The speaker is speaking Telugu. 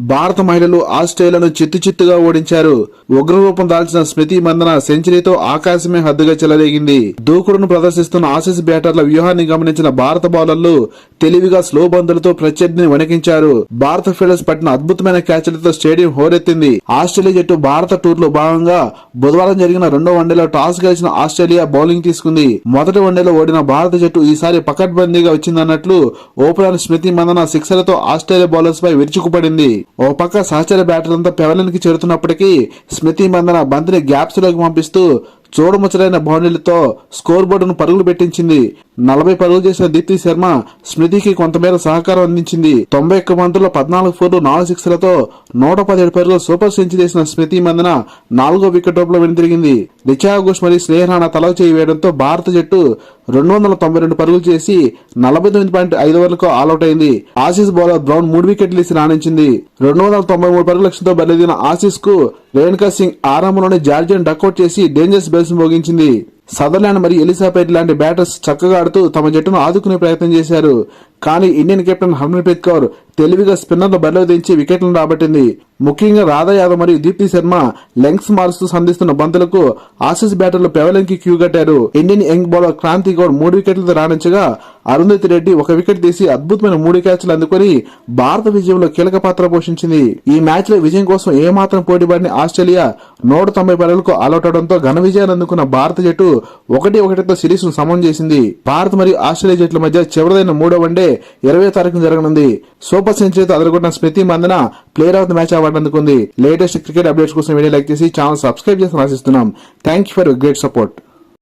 భారత మహిళలు ఆస్ట్రేలియాను చిత్తు చిత్తుగా ఓడించారు. ఉగ్రరూపం దాల్చిన స్మృతి మందన సెంచరీతో ఆకాశమే హద్దుగా చెలరేగింది. దూకుడును ప్రదర్శిస్తున్న ఆసీస్ బ్యాటర్ల వ్యూహాన్ని గమనించిన భారత బౌలర్లు తెలివిగా స్లో బంతులతో ప్రత్యర్థిని వణికించారు. భారత ఫీల్డర్స్ పట్టిన అద్భుతమైన క్యాచ్లతో స్టేడియం హోరెత్తింది. ఆస్ట్రేలియా జట్టు భారత టూర్లో భాగంగా బుధవారం జరిగిన రెండో వన్డేలో టాస్ గెలిచిన ఆస్ట్రేలియా బౌలింగ్ తీసుకుంది. మొదటి వన్డేలో ఓడిన భారత జట్టు ఈసారి పకడ్బందీగా వచ్చిందన్నట్లు ఓపెనర్ స్మృతి మందన సిక్సర్లతో ఆస్ట్రేలియా బౌలర్స్ పై విరుచుకుపడింది. ఓ పక్క సహచర బ్యాటర్లంతా పెవలెన్కి చేరుతున్నప్పటికీ స్మృతి మందన బంతిని గ్యాప్స్లోకి పంపిస్తూ చూడముచ్చలైన బౌండరీలతో స్కోర్ బోర్డును పరుగులు పెట్టించింది. నలభై పరుగులు చేసిన దీప్తి శర్మ స్మృతికి కొంతమేర సహకారం అందించింది. తొంభై ఒక్క బంతుల్లో పద్నాలుగు ఫోర్లు నాలుగు సిక్స్లతో నూట పదిహేడు పరుగులు సూపర్ సెంచరీ చేసిన స్మృతి మందన నాలుగో వికెట్లో వెనుతిరిగింది రిచా ఘోష్ మరియు స్నేహరాణ తల చేయి వేయడంతో భారత జట్టు రెండు వందల తొంభై రెండు పరుగులు చేసి నలభై తొమ్మిది పాయింట్ ఐదు వరకు ఆల్అౌట్ అయింది. ఆసీస్ బౌలర్ బ్రౌన్ మూడు వికెట్లు ఇసి రాణించింది. రెండు వందల తొంభై మూడు పరుగుల లక్ష్యంతో బరిదిన ఆసీస్కు రేణుకా సింగ్ ఆరంభంలోనే జార్జియన్ డక్అౌట్ చేసి డేంజర్స్ బెల్స్ మోగించింది సదర్లాండ్ మరియు ఎలిజాబెత్ లాంటి బ్యాటర్స్ చక్కగా ఆడుతూ తమ జట్టును ఆదుకునే ప్రయత్నం చేశారు. కానీ ఇండియన్ కెప్టెన్ హర్మన్ప్రీత్ కౌర్ తెలివిగా స్పిన్నర్లు బరిలో దించి వికెట్లను రాబట్టింది. ముఖ్యంగా రాధా యాదవ్ మరియు దీప్తి శర్మ లెంగ్స్ మారుస్తూ సంధిస్తున్న బంతులకు ఆసీస్ బ్యాటర్లు పెవలిన్ క్యూ కట్టారు. Indian young bowler Kranti Goud మూడు వికెట్లతో రాణించగా అరుంధతి రెడ్డి ఒక వికెట్ తీసి అద్భుతమైన మూడు క్యాచ్లు అందుకొని భారత విజయంలో కీలక పాత్ర పోషించింది. ఈ మ్యాచ్లో విజయం కోసం ఏమాత్రం పోటీపడిన ఆస్ట్రేలియా నూట తొంభై పరుగులకు ఆల్అౌట్ అవడంతో ఘన విజయాన్ని అందుకున్న భారత జట్టు ఒకటి ఒకటితో సిరీస్ను సమం చేసింది. భారత్ మరియు ఆస్ట్రేలియా జట్ల మధ్య చివరిదైన మూడో వన్డే ఇరవై తారీఖున జరగనుంది. సూపర్ సెంచరీతో అదరగొట్టిన Smriti Mandhana player of the match award అందుకుంది లేటెస్ట్ క్రికెట్ అప్డేట్స్ కోసం వీడియో లైక్ చేసి ఛానల్ సబ్స్క్రైబ్ చేసి ఆశిస్తున్నాం. Thank you for great support.